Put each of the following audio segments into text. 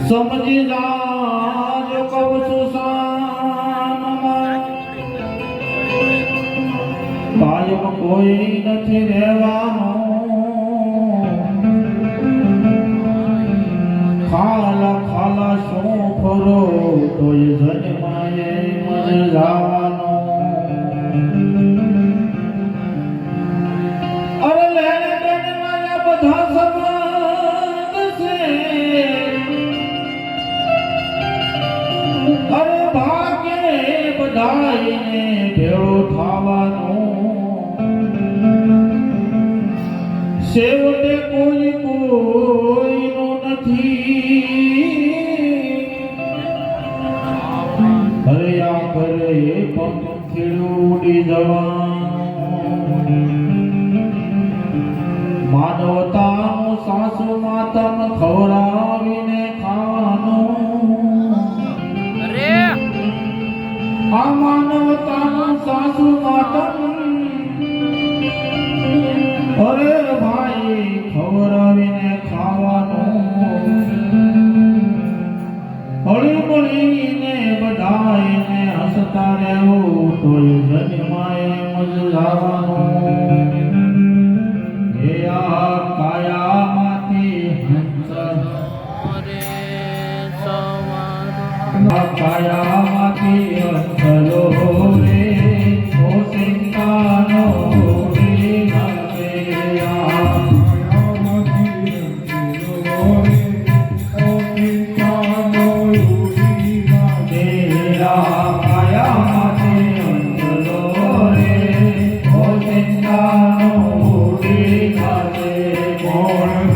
સમજી જાજો કવ સુસાનમાં કોઈ નથી રહેવાનું. ખાલા ખાલા શું ફરો કોઈ જન્માય મજા આવીને ભેળો થવાનો. સેવટે કોઈ કોઈનો નથી. અરે એ પગ પંખીડ ઉડી જવા માનવતાનું સાસુ માતા ખવરા તારું સાસુ માતમ અરે ભાઈ ખબર આવીને ખાવાનું. હળી મળીને બધાને હસતા રહેવું કોઈ જન્માએ મજલાવાનું હે આ કાયામાંથી morning.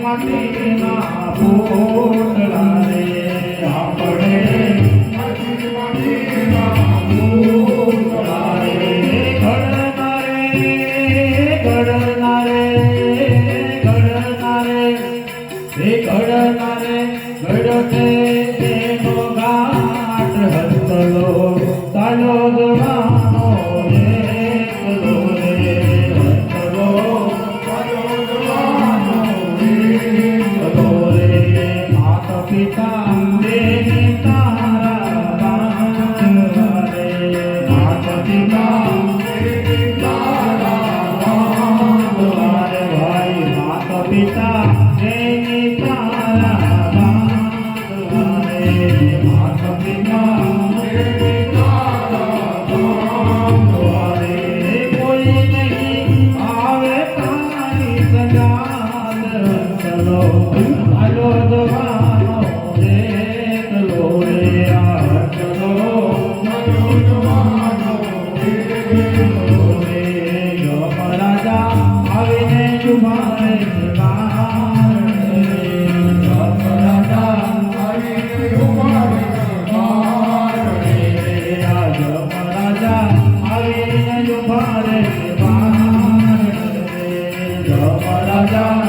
負けなそう Raja.